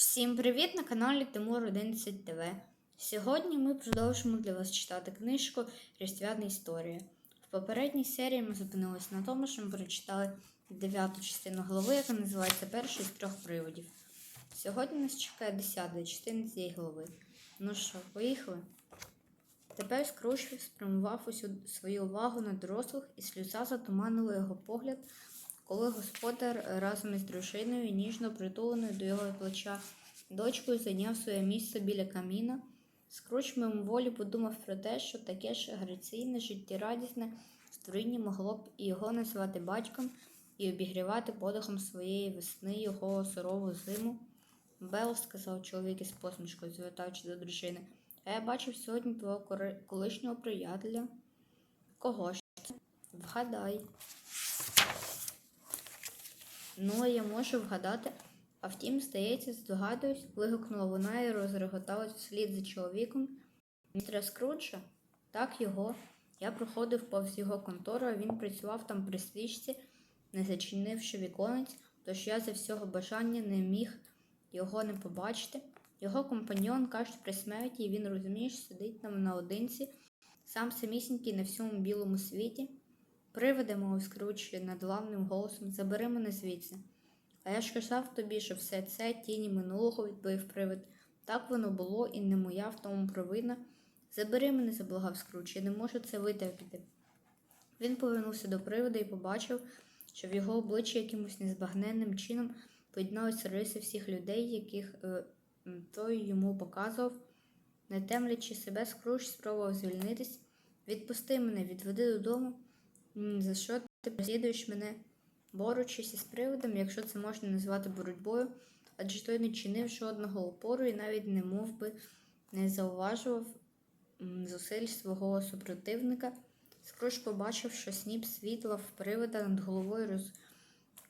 Всім привіт на каналі Тимур 11 ТВ. Сьогодні ми продовжимо для вас читати книжку Різдвяна історія. В попередній серії ми зупинилися на тому, що ми прочитали дев'яту частину голови, яка називається Перший з трьох приводів. Сьогодні нас чекає десята частина цієї голови. Ну що, поїхали? Тепер Скруч спрямував усю свою увагу на дорослих, і сльоза затуманила його погляд, коли господар разом із дружиною, ніжно притуленою до його плеча, дочкою зайняв своє місце біля каміна. Скруч мимоволі подумав про те, що таке ж граційне, життєрадісне створіння могло б і його називати батьком і обігрівати подихом своєї весни його сурову зиму. Бел, сказав чоловік із посмішкою, звертаючи до дружини. А я бачив сьогодні твого колишнього приятеля. Кого ж це? Вгадай. Ну, я можу вгадати. А втім, здається, здогадуюсь, вигукнула вона і розреготалась вслід за чоловіком. Містера Скруджа? Так його. Я проходив повз його контору, а він працював там при свічці, не зачинивши віконець, тож я за всього бажання не міг його не побачити. Його компаньон каже при смерті, і він, розумієш, сидить там наодинці, сам самісінький на всьому білому світі. Приведе, мов скруч надламним голосом, забери мене звідси. А я ж казав тобі, що все це тіні минулого, відповів привид. Так воно було і не моя в тому провина. Забери мене, заблагав скруч, я не можу це витерпіти. Він повернувся до привода і побачив, що в його обличчі якимось незбагненним чином поєдналися риси всіх людей, яких е, той йому показував. Не темлячи себе, скруч спробував звільнитись. Відпусти мене, відведи додому. За що ти переслідуєш мене, борючись із приводом, якщо це можна назвати боротьбою, адже той не чинив жодного опору і навіть не мов би не зауважував зусиль свого супротивника. Скруч побачив, що сніп світла в привода над головою роз...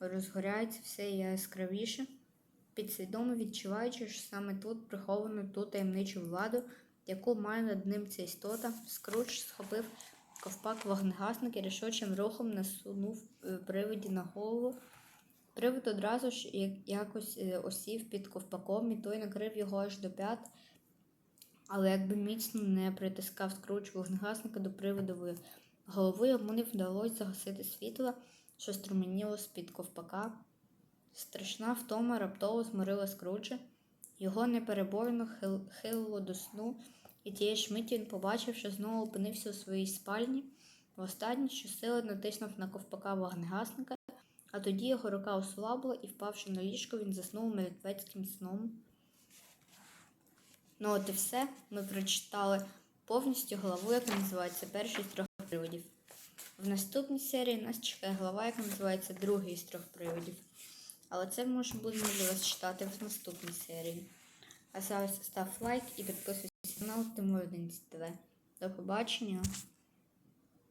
розгоряється все яскравіше, підсвідомо відчуваючи, що саме тут приховано ту таємничу владу, яку має над ним ця істота, Скруч схопив ковпак вогнегасник і рішучим рухом насунув е, привиді на голову. Привид одразу ж якось е, осів під ковпаком, і той накрив його аж до п'ят, але якби міцно не притискав скруч вогнегасника до привидової голови, йому не вдалося загасити світло, що струменіло з-під ковпака. Страшна втома раптово зморила скруча. Його непереборно хилило до сну, і тієї ж миті він побачив, що знову опинився у своїй спальні. Востаннє щосили натиснув на ковпака вогнегасника, а тоді його рука ослабла і, впавши на ліжко, він заснув мертвецьким сном. Ну от і все. Ми прочитали повністю главу, яка називається Перший з трьох приводів. В наступній серії нас чекає глава, яка називається Другий з трьох приводів. Але це ми вже будемо вас читати в наступній серії. А зараз став лайк і підписуйся канал Тимур 11 ТВ. До побачення!